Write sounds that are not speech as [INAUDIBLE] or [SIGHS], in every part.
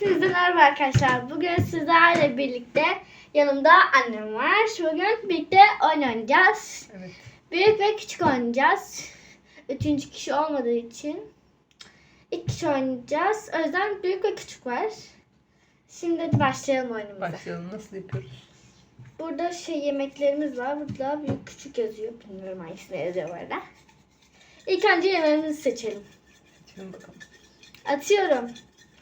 Hepinize merhaba arkadaşlar. Bugün sizlerle birlikte yanımda annem var. Bugün birlikte oyun oynayacağız. Evet. Büyük ve küçük oynayacağız. Üçüncü kişi olmadığı için. İki kişi oynayacağız. O yüzden büyük ve küçük var. Şimdi hadi başlayalım oyunumuza. Başlayalım. Nasıl yapıyoruz? Burada şey yemeklerimiz var. Burada büyük küçük yazıyor. Bilmiyorum hangisine yazıyor bu arada. İlk önce yemeğimizi seçelim. Açalım bakalım. Atıyorum.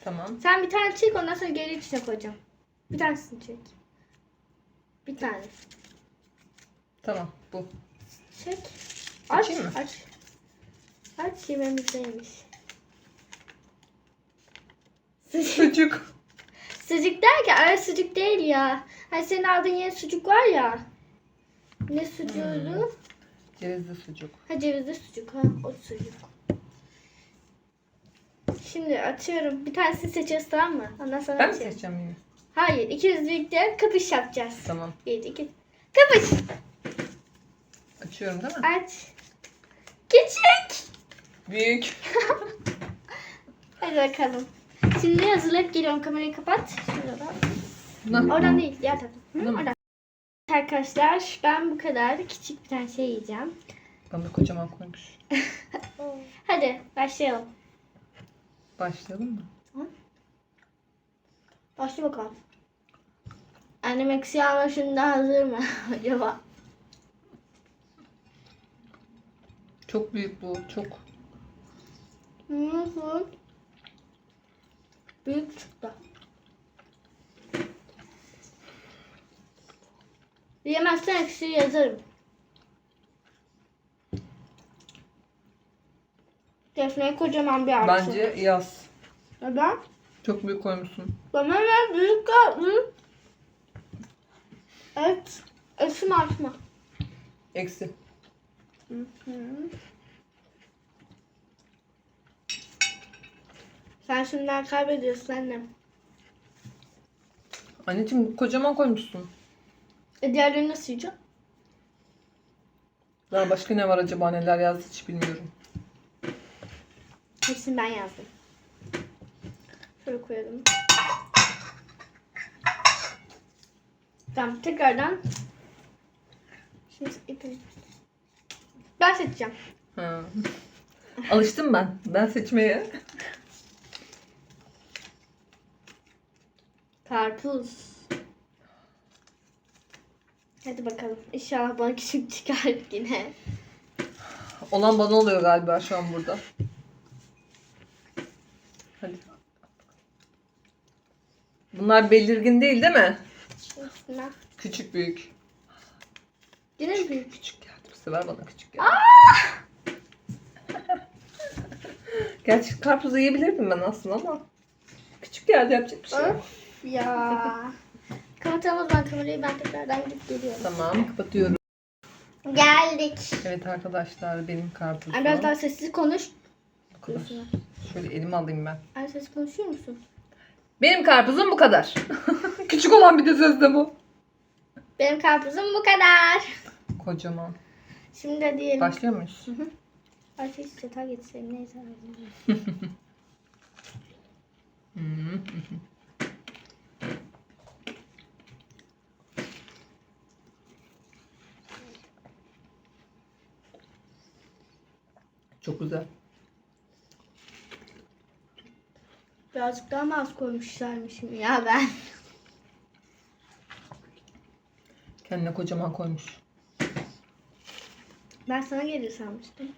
Tamam. Sen bir tane çek ondan sonra geri içine koyacağım. Bir tanesini çek. Bir tane. Tamam. Bu. Çek. Aç. Açayım mı? Aç. Aç yemeğimizdeymiş. Sucuk. Sucuk. sucuk derken öyle sucuk değil ya. Hani senin aldığın yeni sucuk var ya. Ne sucuğuydu? Cevizli sucuk. Ha cevizli sucuk ha. O sucuk. Şimdi atıyorum. Bir tanesini seçiyoruz tamam mı? Ondan sonra Ben mi açıyorum. seçeceğim yine? Hayır. ikimiz birlikte kapış yapacağız. Tamam. Bir, iki. Kapış. Açıyorum değil mi? Aç. Küçük. Büyük. [LAUGHS] Hadi bakalım. Şimdi hazırlayıp geliyorum. Kamerayı kapat. Şurada. Buna. Oradan değil. Diğer taraftan. Hı, mı? Oradan. Arkadaşlar ben bu kadar küçük bir tane şey yiyeceğim. Bana kocaman koymuş. [LAUGHS] Hadi başlayalım. Başlayalım mı? Başla bakalım. Annem eksi hazır mı [LAUGHS] acaba? Çok büyük bu. Çok. Nasıl? Büyük çıktı. Yemezsen eksi yazarım. Defne'ye kocaman bir artı. Bence yaz. Neden? Çok büyük koymuşsun. Bana ne büyük kaldı. Evet. Eksi mi artı mı? Eksi. Hı hı. Sen şimdiden kaybediyorsun annem. Anneciğim kocaman koymuşsun. E diğerlerini nasıl yiyeceğim? Daha başka ne var acaba neler yazdı hiç bilmiyorum. Hepsini ben yazdım. Şöyle koyalım. Tamam tekrardan. Şimdi ipini. Ben seçeceğim. Ha. Alıştım ben. Ben seçmeye. Karpuz. Hadi bakalım. İnşallah bana küçük çıkar yine. Olan bana oluyor galiba şu an burada. Hadi. Bunlar belirgin değil değil mi? Üstüne. Küçük büyük. Yine büyük? Küçük geldi. Bu sefer bana küçük geldi. Gerçi karpuzu yiyebilirdim ben aslında ama. Küçük geldi yapacak bir şey yok. Öf ya. Kapatalım o zaman kamerayı ben tekrardan gidip geliyorum. Tamam kapatıyorum. Geldik. Evet arkadaşlar benim karpuzum. Ay, Biraz daha sessiz konuş. Bu kadar. Şöyle elime alayım ben. Ay sessiz konuşuyor musun? Benim karpuzum bu kadar. [LAUGHS] Küçük olan bir de sözde bu. Benim karpuzum bu kadar. Kocaman. Şimdi de diyelim. Başlıyor muyuz? Ay hiç çatal getirseydim neyse. Hmm. Çok güzel. Birazcık daha mı az koymuşlarmışım ya ben. Kendine kocaman koymuş. Ben sana gelir sanmıştım.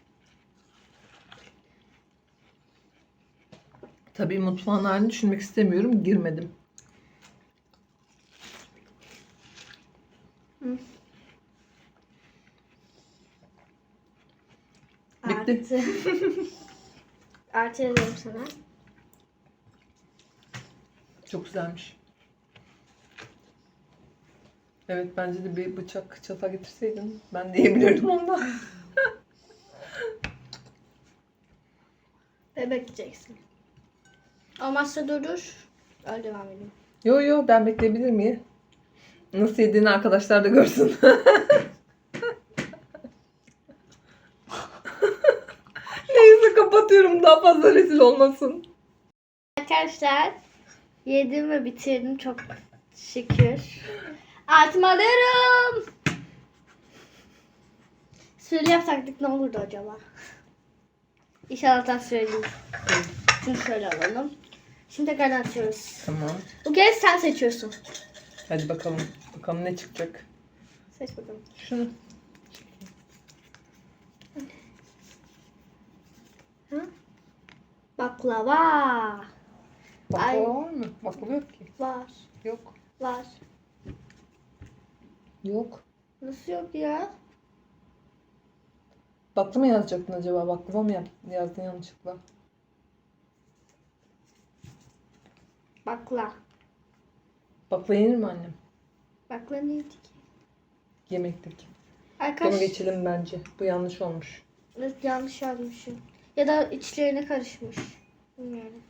Tabii mutfağın halini düşünmek istemiyorum. Girmedim. Bitti. Artı. [LAUGHS] Artı yazıyorum sana. Çok güzelmiş. Evet bence de bir bıçak çatal getirseydin ben de yiyebilirdim [LAUGHS] ondan. Ve bekleyeceksin. Olmazsa durdur. Öyle devam edeyim. Yo yo ben bekleyebilir miyim? Nasıl yediğini arkadaşlar da görsün. [LAUGHS] Neyse kapatıyorum daha fazla rezil olmasın. Arkadaşlar Yedim ve bitirdim çok şükür. Artım alıyorum. Süreli yapsaktık ne olurdu acaba? İnşallah tam süreli. Şunu şöyle alalım. Şimdi tekrardan açıyoruz. Tamam. Bu kez sen seçiyorsun. Hadi bakalım. Bakalım ne çıkacak. Seç bakalım. Şunu. Baklava. Ay. Baklava var mı? Baklava yok ki. Var. Yok. Var. Yok. Nasıl yok ya? Baklava mı yazacaktın acaba? Baklava mı yap- yazdın yanlışlıkla? Bakla. Baklava yenir mi annem? Bakla neydi ki? Yemekteki. Bunu Arkadaş geçelim bence. Bu yanlış olmuş. evet, yanlış yazmışım. Ya da içlerine karışmış. Bilmiyorum.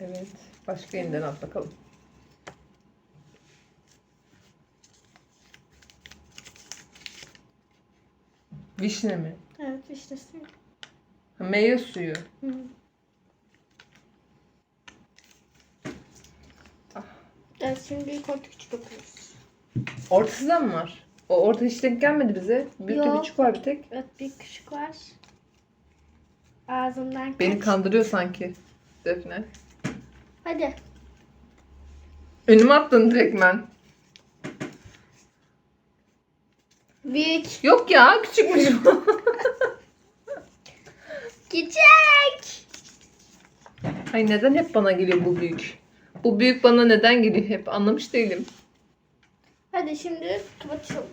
Evet. Başka yeniden at bakalım. Vişne mi? Evet işte suyu. Ha, meyve suyu. Hı. Ah. Evet şimdi büyük orta küçük okuyoruz. Ortası da mı var? O orta hiç denk gelmedi bize. Büyük de Yok. küçük var bir tek. Evet büyük küçük var. Ağzından Beni kaç. kandırıyor sanki. Defne. Hadi. Önüme attın direktmen. Büyük. Yok ya küçükmüş bu. [LAUGHS] Küçük. Ay neden hep bana geliyor bu büyük? Bu büyük bana neden geliyor hep anlamış değilim. Hadi şimdi kapatalım.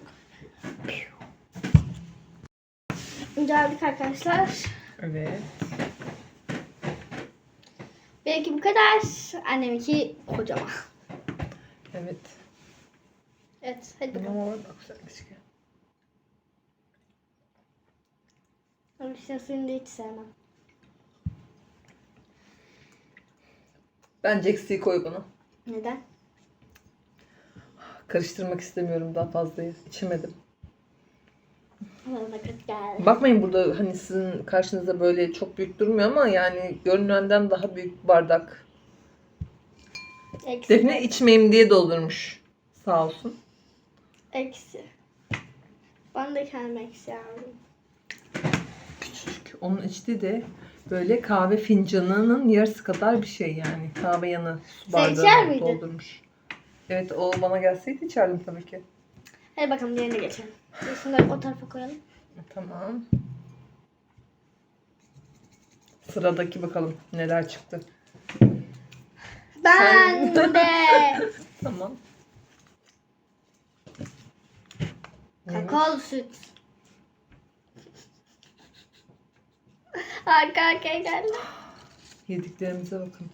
Geldik arkadaşlar. Evet. Belki bu kadar. Anneminki kocaman. Evet. Evet hadi bakalım. Ama bak güzel gözüküyor. Ama işte suyunu da hiç sevmem. Bence eksiği koy bana. Neden? Karıştırmak istemiyorum daha fazla. İçemedim. Bana da kötü geldi. Bakmayın burada hani sizin karşınızda böyle çok büyük durmuyor ama yani görünenden daha büyük bardak. Eksi. Defne içmeyeyim diye doldurmuş. Sağ olsun. Eksi. Ben de kendime eksi aldım. Küçücük. Onun içtiği de böyle kahve fincanının yarısı kadar bir şey yani. Kahve yanı su bardağı doldurmuş. Evet o bana gelseydi içerdim tabii ki. Hadi bakalım diğerine geçelim. Şunları o tarafa koyalım. Tamam. Sıradaki bakalım neler çıktı. Ben Sen- de. [LAUGHS] Tamam. Kakao süt. Arka arkaya geldi. Yediklerimize bakın.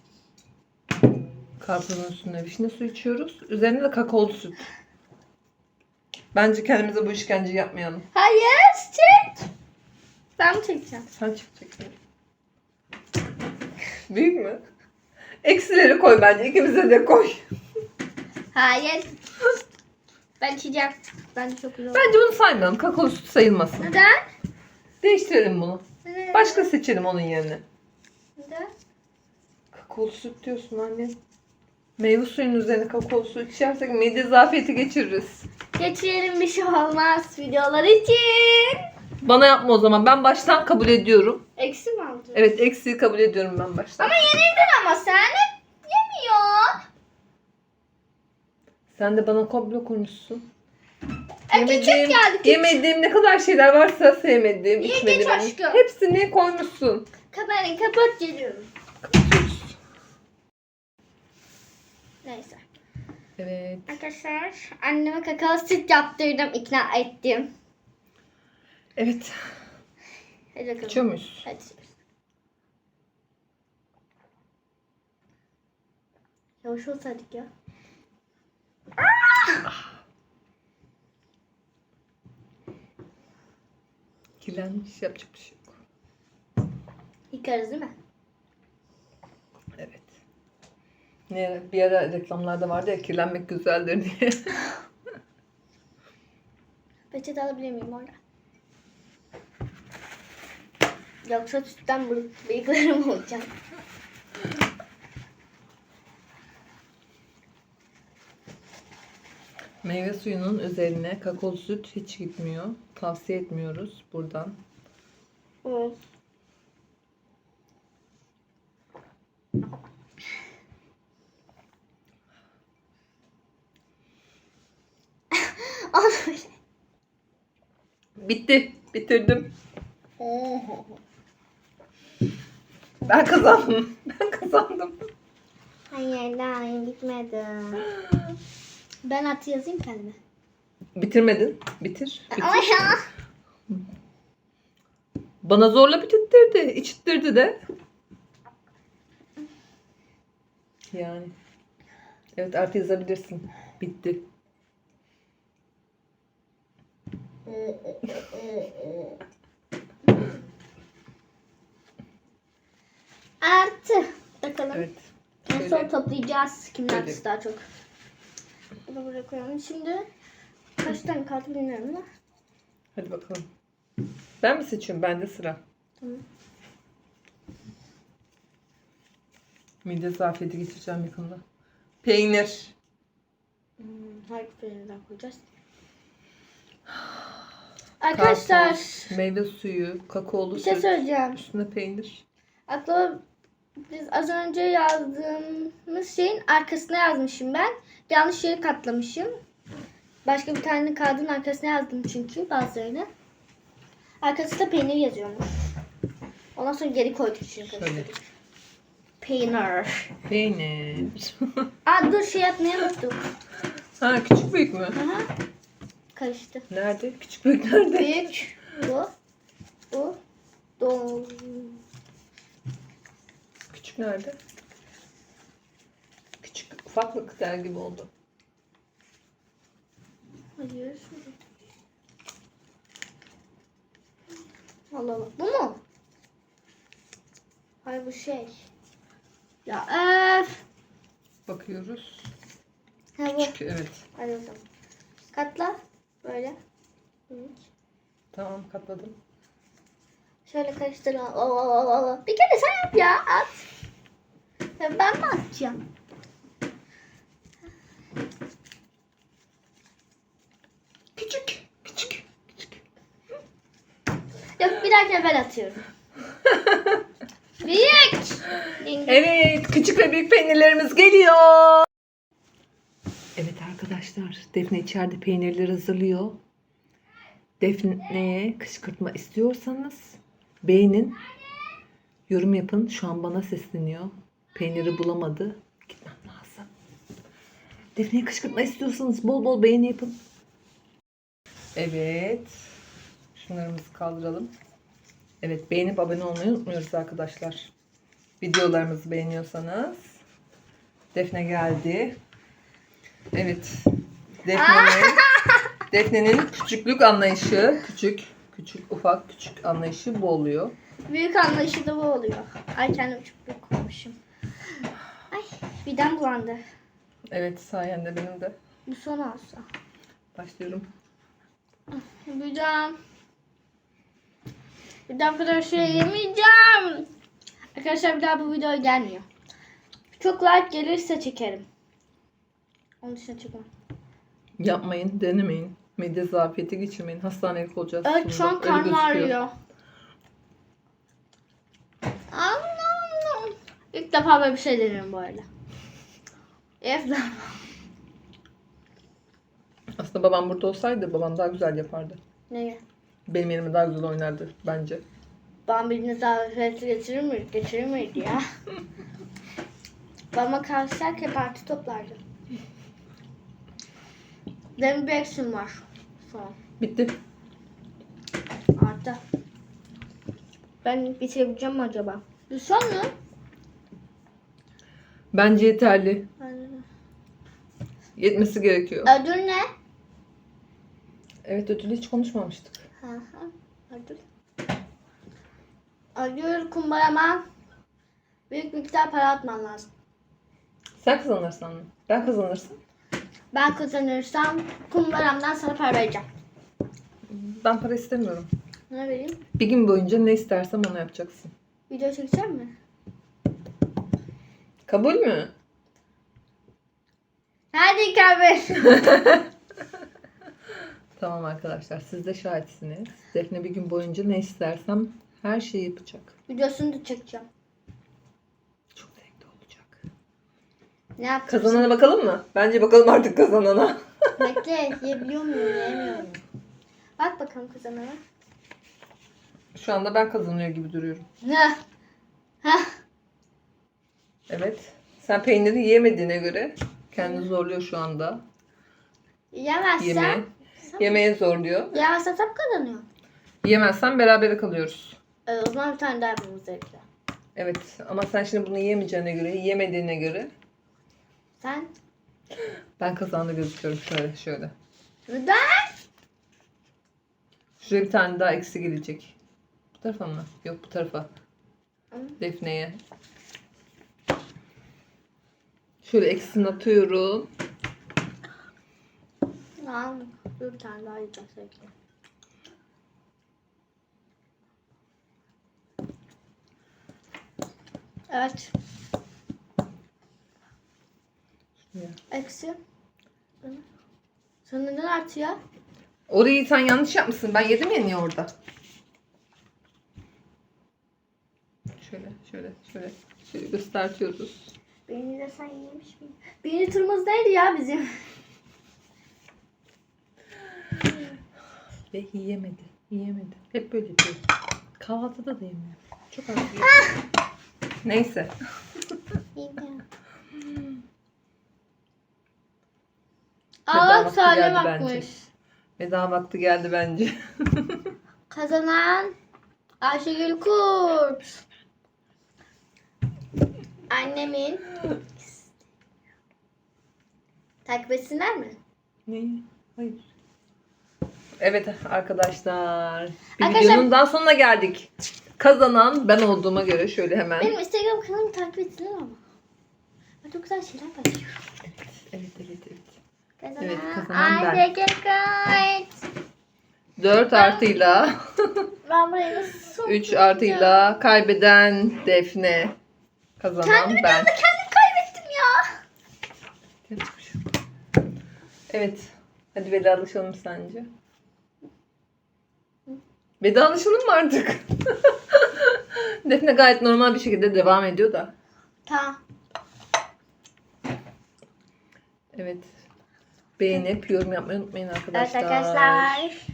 Karpuzun üstüne vişne su içiyoruz. Üzerine de kakaolu süt. Bence kendimize bu işkenceyi yapmayalım. Hayır çek. Ben mi çekeceğim? Sen çekeceksin. Büyük mü? Eksileri koy bence. İkimize de koy. Hayır. Ben içeceğim. Ben çok güzel. Bence bunu saymayalım. Kakaolu süt sayılmasın. Neden? Değiştirelim bunu. Neden? Başka seçelim onun yerine. Neden? Kakaolu süt diyorsun anne. Meyve suyunun üzerine kakaolu su içersek mide zafiyeti geçiririz. Geçirelim bir şey olmaz videolar için. Bana yapma o zaman. Ben baştan kabul ediyorum. Eksi mi aldın? Evet eksiği kabul ediyorum ben baştan. Ama yenildin ama sen hep yemiyor. Sen de bana komplo kurmuşsun. E, küçük geldi, küçük. Yemediğim ne kadar şeyler varsa sevmediğim, geç içmediğim. aşkım. Hepsini koymuşsun. Kapat, kapat geliyorum. Neyse. Evet. Arkadaşlar anneme kakao süt yaptırdım. ikna ettim. Evet. Hadi bakalım. İçiyor muyuz? Hadi. Yavaş olsaydık ya. Kirlenmiş yapacak bir şey yok. Yıkarız değil mi? Ne, bir ara reklamlarda vardı ya kirlenmek güzeldir diye. [LAUGHS] Peçete alabilir miyim orada? Yoksa tüpten bıyıklarım olacak. Meyve suyunun üzerine kakao süt hiç gitmiyor. Tavsiye etmiyoruz buradan. Evet. Olur. [LAUGHS] Bitti. Bitirdim. Ben kazandım. [LAUGHS] Ben kazandım. Hayır daha gitmedi. Ben at yazayım kendime. Bitirmedin. Bitir. Bitir. Ama ya. Bana zorla bitirtirdi. içittirdi de. Yani. Evet artı yazabilirsin. Bitti. Artı. Bakalım. Evet. En Şöyle. son toplayacağız. Kimin Şöyle. daha çok. Bunu buraya koyalım. Şimdi kaç tane kaldı bilmiyorum da. Hadi bakalım. Ben mi seçiyorum? Bende sıra. Tamam. Mide zafiyeti geçireceğim yakında. Peynir. Hmm, hangi peynirden koyacağız? [SIGHS] Arkadaşlar karpuz, meyve suyu, kakaolu bir şey süt, söyleyeceğim. üstüne peynir. Aklıma biz az önce yazdığımız şeyin arkasına yazmışım ben. Yanlış yeri katlamışım. Başka bir tane kağıdın arkasına yazdım çünkü bazılarını. Arkasında peynir yazıyormuş. Ondan sonra geri koyduk çünkü. Şöyle. Peynir. Peynir. [LAUGHS] Aa dur şey yapmayı unuttuk. ha küçük büyük mü? Aha. Karıştı. Nerede? Küçük büyük nerede? Büyük. Bu. Bu. Do. Küçük nerede? Küçük ufaklık der gibi oldu. Hayır. Allah Allah. Bu mu? Hayır bu şey. Ya öf. Bakıyoruz. Ha bu. Küçük evet. Hadi o zaman. Katla. Böyle. Hı. Tamam katladım. Şöyle karıştır. Bir kere sen yap ya. At. Ben mi atacağım? Küçük. Küçük. Küçük. Yok bir dahakine ben atıyorum. [LAUGHS] Büyük. Evet, küçük ve büyük peynirlerimiz geliyor. Evet arkadaşlar, Defne içeride peynirleri hazırlıyor. Defne'ye kışkırtma istiyorsanız beğenin, yorum yapın. Şu an bana sesleniyor. Peyniri bulamadı. Gitmem lazım. Defne'ye kışkırtma istiyorsanız bol bol beğeni yapın. Evet. Şunlarımızı kaldıralım. Evet beğenip abone olmayı unutmuyoruz arkadaşlar. Videolarımızı beğeniyorsanız. Defne geldi. Evet. Defne'nin [LAUGHS] Defne'nin küçüklük anlayışı, küçük, küçük, ufak, küçük anlayışı bu oluyor. Büyük anlayışı da bu oluyor. Ay kendim çok büyük koymuşum. Midem bulandı. Evet sayende benim de. Bu son olsa. Başlıyorum. Yapacağım. Bir daha bu kadar şey yemeyeceğim. Arkadaşlar bir daha bu video gelmiyor. Çok like gelirse çekerim. Onun dışında çekmem. Yapmayın, denemeyin. Mide zafiyeti geçirmeyin. Hastanelik olacağız. Evet şu an karnım ağrıyor. İlk defa böyle bir şey deniyorum bu arada. İlk defa. Aslında babam burada olsaydı babam daha güzel yapardı. Ne? Benim yerime daha güzel oynardı bence. Ben birini zafiyeti geçirir miydi? Geçirir miydi ya? Bana kalsak hep artı toplardı. Benim bir eksim var. Son. Bitti. Artı. Ben bitirebileceğim mi acaba? Bir son mu? Bence yeterli. Yetmesi gerekiyor. Ödül ne? Evet ödülü hiç konuşmamıştık. Hı hı. Ödül. Ödül kumbarama büyük miktar para atman lazım. Sen kazanırsan mı? Ben kazanırsam? Ben kazanırsam kumbaramdan sana para vereceğim. Ben para istemiyorum. Ne vereyim? Bir gün boyunca ne istersem onu yapacaksın. Video çekeceğim mi? Kabul mü? Hadi kabul. [LAUGHS] Tamam arkadaşlar siz de şahitsiniz. Defne bir gün boyunca ne istersem her şeyi yapacak. Videosunu da çekeceğim. Çok zevkli olacak. Ne yapacağım? Kazanana bakalım mı? Bence bakalım artık kazanana. [LAUGHS] Bekle. Yiyebiliyor muyum? Yiyemiyorum. Bak bakalım kazanana. Şu anda ben kazanıyor gibi duruyorum. Ne? Heh. Evet. Sen peyniri yiyemediğine göre kendini zorluyor şu anda. Yemezsem. Yeme. Yemeğe zorluyor. Yemezsem sen kazanıyor. Yemezsen berabere kalıyoruz. Ee, o zaman bir tane daha yapmamız gerekiyor. Evet ama sen şimdi bunu yiyemeyeceğine göre, yemediğine göre Sen. ben kazandı gözüküyorum şöyle şöyle. Neden? Şuraya bir tane daha eksi gelecek. Bu tarafa mı? Yok bu tarafa. Defne'ye. Şöyle eksisini atıyorum. Dur bir tane daha yiyeceğiz. Evet. Eksi. Sen neden artıyor? Orayı sen yanlış yapmışsın. Ben yedim ya niye orada? Şöyle, şöyle, şöyle. Şöyle göstertiyoruz. Beni de sen yemiş miydin? Turumuz neydi ya bizim? Ve yiyemedi. Yiyemedi. Hep böyle yapıyor. Kahvaltıda da yemiyor. Çok az yiyor. Neyse. Aa vakti geldi bakmış. bence. Veda vakti geldi bence. Kazanan Ayşegül Kurt. Annemin [LAUGHS] takip etsinler mi? Neyi? Hayır. Evet arkadaşlar. Bir Arkadaşlar- videonun daha sonuna geldik. Kazanan ben olduğuma göre şöyle hemen. Benim Instagram kanalımı takip etsinler ama. Ben çok güzel şeyler paylaşıyorum. Evet evet evet. Kazanan, Evet, kazanan ben. Ayşegül Kurt. 4 artıyla Ben burayı nasıl [LAUGHS] 3 artıyla kaybeden Defne. Kazanan Kendimi ben. de kendim kaybettim ya. Evet. Hadi vedalaşalım sence. Vedalaşalım mı artık? [LAUGHS] Defne gayet normal bir şekilde devam ediyor da. Tamam. Evet. Beğenip yorum yapmayı unutmayın arkadaşlar. Evet arkadaşlar.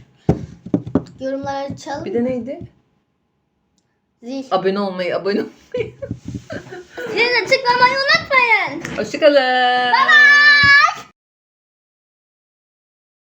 Yorumları açalım. Bir de neydi? Zil. Abone olmayı, abone olmayı. [LAUGHS] Zilini tıklamayı unutmayın. Hoşçakalın. Bye bye.